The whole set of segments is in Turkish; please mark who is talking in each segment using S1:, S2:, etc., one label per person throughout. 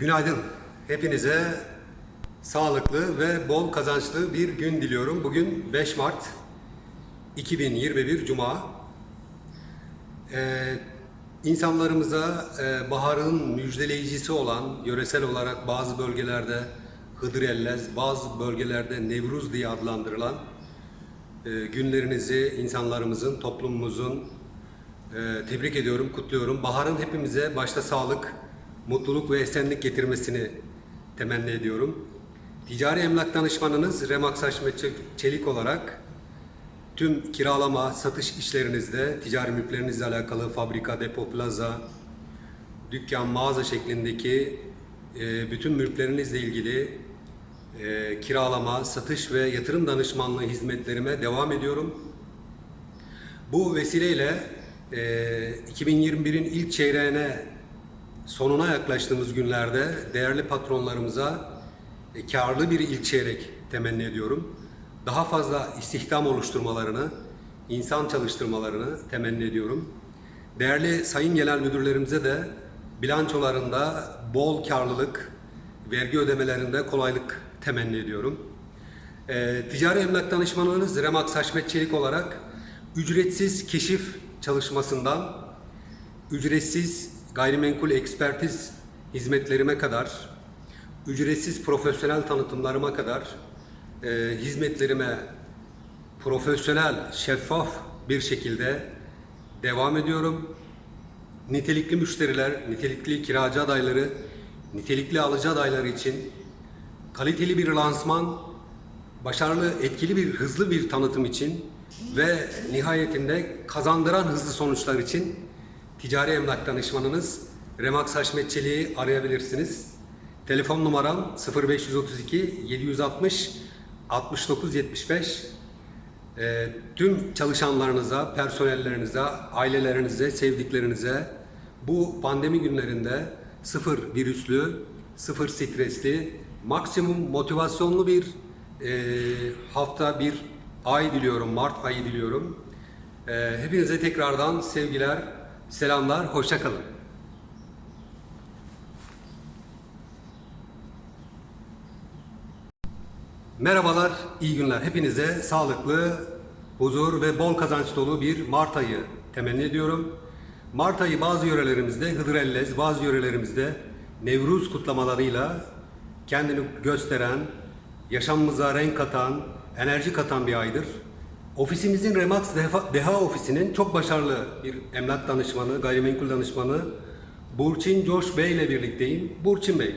S1: Günaydın. Hepinize sağlıklı ve bol kazançlı bir gün diliyorum. Bugün 5 Mart 2021 Cuma. Ee, insanlarımıza e, baharın müjdeleyicisi olan yöresel olarak bazı bölgelerde Hıdrellez, bazı bölgelerde Nevruz diye adlandırılan e, günlerinizi insanlarımızın, toplumumuzun e, tebrik ediyorum, kutluyorum. Baharın hepimize başta sağlık, mutluluk ve esenlik getirmesini temenni ediyorum. Ticari emlak danışmanınız Remax Haşmet Çelik olarak tüm kiralama, satış işlerinizde, ticari mülklerinizle alakalı fabrika, depo, plaza, dükkan, mağaza şeklindeki e, bütün mülklerinizle ilgili e, kiralama, satış ve yatırım danışmanlığı hizmetlerime devam ediyorum. Bu vesileyle e, 2021'in ilk çeyreğine sonuna yaklaştığımız günlerde değerli patronlarımıza e, karlı bir ilk çeyrek temenni ediyorum. Daha fazla istihdam oluşturmalarını, insan çalıştırmalarını temenni ediyorum. Değerli sayın genel müdürlerimize de bilançolarında bol karlılık, vergi ödemelerinde kolaylık temenni ediyorum. Ee, ticari emlak danışmanınız Remax Haşmet Çelik olarak ücretsiz keşif çalışmasından ücretsiz gayrimenkul ekspertiz hizmetlerime kadar, ücretsiz profesyonel tanıtımlarıma kadar e, hizmetlerime profesyonel, şeffaf bir şekilde devam ediyorum. Nitelikli müşteriler, nitelikli kiracı adayları, nitelikli alıcı adayları için kaliteli bir lansman, başarılı, etkili bir, hızlı bir tanıtım için ve nihayetinde kazandıran hızlı sonuçlar için ticari emlak danışmanınız Remax Haşmet Çelik'i arayabilirsiniz. Telefon numaram 0532 760 69 75. Ee, tüm çalışanlarınıza, personellerinize, ailelerinize, sevdiklerinize bu pandemi günlerinde sıfır virüslü, sıfır stresli, maksimum motivasyonlu bir e, hafta, bir ay diliyorum, Mart ayı diliyorum. Ee, hepinize tekrardan sevgiler, selamlar, hoşça kalın. Merhabalar, iyi günler. Hepinize sağlıklı, huzur ve bol kazanç dolu bir Mart ayı temenni ediyorum. Mart ayı bazı yörelerimizde Hıdrellez, bazı yörelerimizde Nevruz kutlamalarıyla kendini gösteren, yaşamımıza renk katan, enerji katan bir aydır. Ofisimizin Remax Deha, ofisinin çok başarılı bir emlak danışmanı, gayrimenkul danışmanı Burçin Coş Bey ile birlikteyim. Burçin Bey,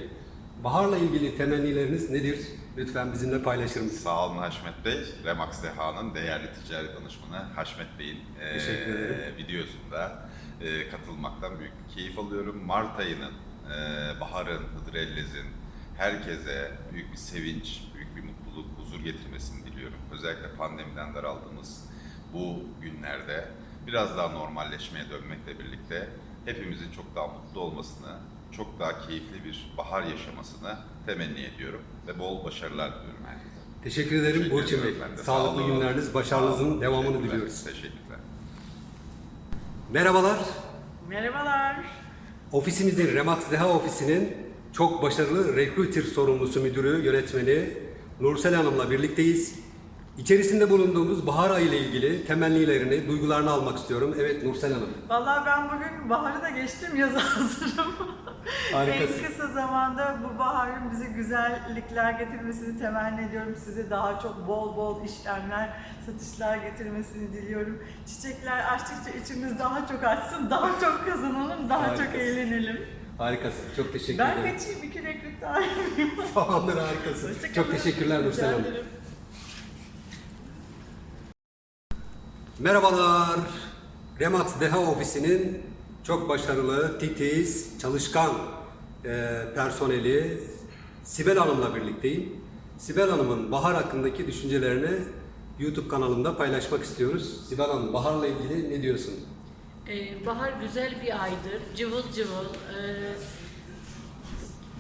S1: baharla ilgili temennileriniz nedir? Lütfen bizimle paylaşır mısınız?
S2: Sağ olun Haşmet Bey. Remax Deha'nın değerli ticari danışmanı Haşmet Bey'in
S1: ederim.
S2: videosunda eee, katılmaktan büyük keyif alıyorum. Mart ayının, eee, baharın, Hıdrellez'in herkese büyük bir sevinç, getirmesini diliyorum. Özellikle pandemiden daraldığımız bu günlerde biraz daha normalleşmeye dönmekle birlikte hepimizin çok daha mutlu olmasını, çok daha keyifli bir bahar yaşamasını temenni ediyorum ve bol başarılar diliyorum herkese.
S1: Teşekkür ederim Burçin Bey.
S2: Sağ
S1: Sağlıklı
S2: olun.
S1: günleriniz, başarınızın
S2: Sağ
S1: devamını diliyoruz.
S2: Teşekkürler.
S1: Merhabalar.
S3: Merhabalar.
S1: Ofisimizin Remax Deha ofisinin çok başarılı recruiter sorumlusu müdürü, yönetmeni Nursel Hanım'la birlikteyiz. İçerisinde bulunduğumuz bahar ayı ile ilgili temennilerini, duygularını almak istiyorum. Evet Nursel Hanım.
S3: Vallahi ben bugün baharı da geçtim, yaza hazırım. En kısa zamanda bu baharın bize güzellikler getirmesini temenni ediyorum. Size daha çok bol bol işlemler, satışlar getirmesini diliyorum. Çiçekler açtıkça içimiz daha çok açsın, daha çok kazanalım, daha çok
S1: Harikasın.
S3: eğlenelim.
S1: Harikasın. Çok teşekkür
S3: Ben
S1: ederim.
S3: kaçayım, iki reklik daha yapayım.
S1: Tamamdır harikasın.
S3: Hoşça
S1: Çok teşekkürler Nursel Hanım. Merhabalar. Remax Deha ofisinin çok başarılı, titiz, çalışkan e, personeli Sibel Hanım'la birlikteyim. Sibel Hanım'ın bahar hakkındaki düşüncelerini YouTube kanalımda paylaşmak istiyoruz. Sibel Hanım, baharla ilgili ne diyorsun?
S4: Ee, bahar güzel bir aydır. Cıvıl cıvıl. ee,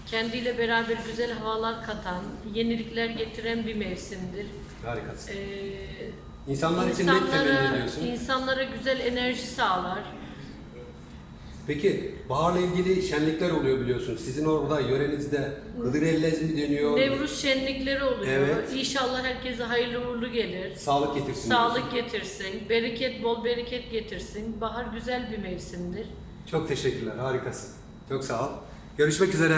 S4: kendiyle beraber güzel havalar katan, yenilikler getiren bir mevsimdir.
S1: Harikasın.
S4: Ee,
S1: İnsanlar için ne temenni
S4: insanlara,
S1: ediyorsun?
S4: insanlara güzel enerji sağlar.
S1: Peki baharla ilgili şenlikler oluyor biliyorsun. Sizin orada yörenizde Hıdrellez mi deniyor?
S4: Nevruz şenlikleri oluyor.
S1: Evet.
S4: İnşallah herkese hayırlı uğurlu gelir.
S1: Sağlık getirsin.
S4: Sağlık getirsin, bereket bol bereket getirsin. Bahar güzel bir mevsimdir.
S1: Çok teşekkürler, harikasın. Çok sağ ol. Görüşmek üzere.